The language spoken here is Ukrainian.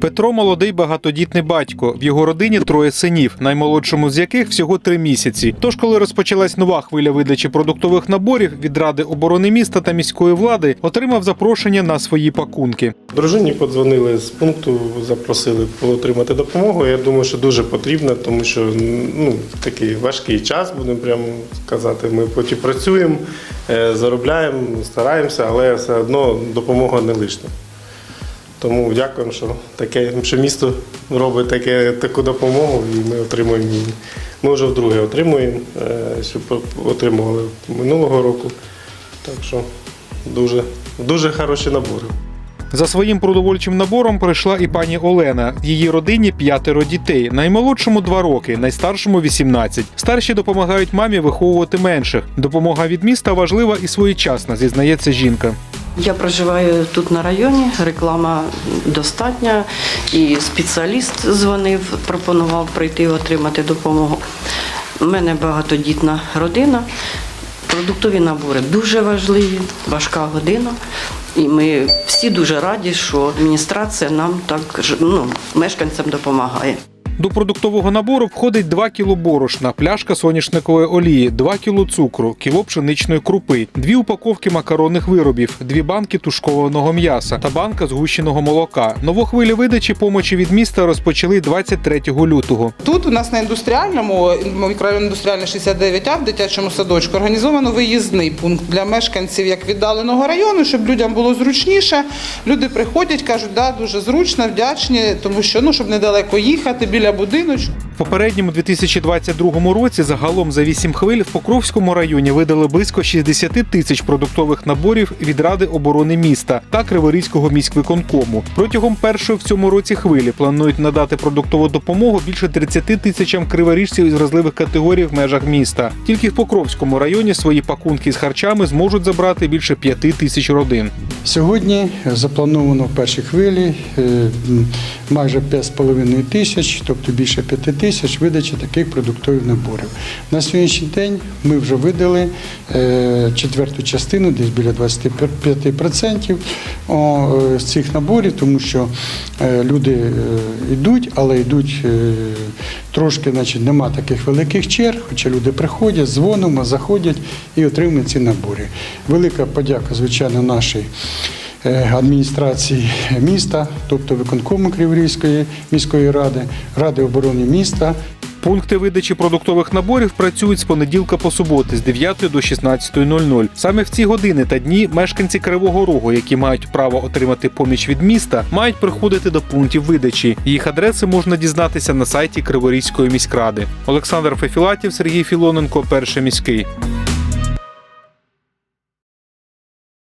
Петро молодий багатодітний батько. В його родині троє синів, наймолодшому з яких всього три місяці. Тож, коли розпочалась нова хвиля видачі продуктових наборів від Ради оборони міста та міської влади, отримав запрошення на свої пакунки. Дружині подзвонили з пункту, запросили отримати допомогу. Я думаю, що дуже потрібно, тому що ну, такий важкий час, будемо прямо казати. Ми потім працюємо, е, заробляємо, стараємося, але все одно допомога не лишня. Тому дякуємо, що таке, що місто робить таке, таку допомогу, і ми отримуємо її. Ми вже вдруге отримуємо, е, що отримували минулого року. Так що дуже, дуже хороші набори. За своїм продовольчим набором прийшла і пані Олена. Її родині п'ятеро дітей. Наймолодшому два роки, найстаршому 18. Старші допомагають мамі виховувати менших. Допомога від міста важлива і своєчасна, зізнається жінка. Я проживаю тут на районі, реклама достатня, і спеціаліст дзвонив, пропонував прийти отримати допомогу. У мене багатодітна родина. Продуктові набори дуже важливі, важка година. І ми всі дуже раді, що адміністрація нам так ну, мешканцям допомагає. До продуктового набору входить 2 кг борошна, пляшка соняшникової олії, 2 кг цукру, кіло пшеничної крупи, дві упаковки макаронних виробів, дві банки тушкованого м'яса та банка згущеного молока. Нову хвилю видачі помочі від міста розпочали 23 лютого. Тут у нас на індустріальному мікрорайон індустріальний 69А в дитячому садочку організовано виїзний пункт для мешканців як віддаленого району, щоб людям було зручніше. Люди приходять, кажуть, да, дуже зручно, вдячні, тому що ну щоб недалеко їхати біля будиночку. В попередньому 2022 році загалом за 8 хвиль в Покровському районі видали близько 60 тисяч продуктових наборів від Ради оборони міста та Криворізького міськвиконкому. Протягом першої в цьому році хвилі планують надати продуктову допомогу більше 30 тисячам криворіжців із вразливих категорій в межах міста. Тільки в Покровському районі свої пакунки з харчами зможуть забрати більше 5 тисяч родин. Сьогодні заплановано в першій хвилі е, майже 5,5 тисяч, тобто більше 5 тисяч видачі таких продуктових наборів. На сьогоднішній день ми вже видали е, четверту частину, десь біля 25% о, е, з цих наборів, тому що люди йдуть, але йдуть трошки, значить, нема таких великих черг, хоча люди приходять, дзвонимо, заходять і отримують ці набори. Велика подяка, звичайно, нашій адміністрації міста, тобто виконкому Криворізької міської ради, Ради оборони міста. Пункти видачі продуктових наборів працюють з понеділка по суботи з 9 до 16.00. Саме в ці години та дні мешканці Кривого Рогу, які мають право отримати поміч від міста, мають приходити до пунктів видачі. Їх адреси можна дізнатися на сайті Криворізької міськради. Олександр Фефілатів, Сергій Філоненко, перший міський.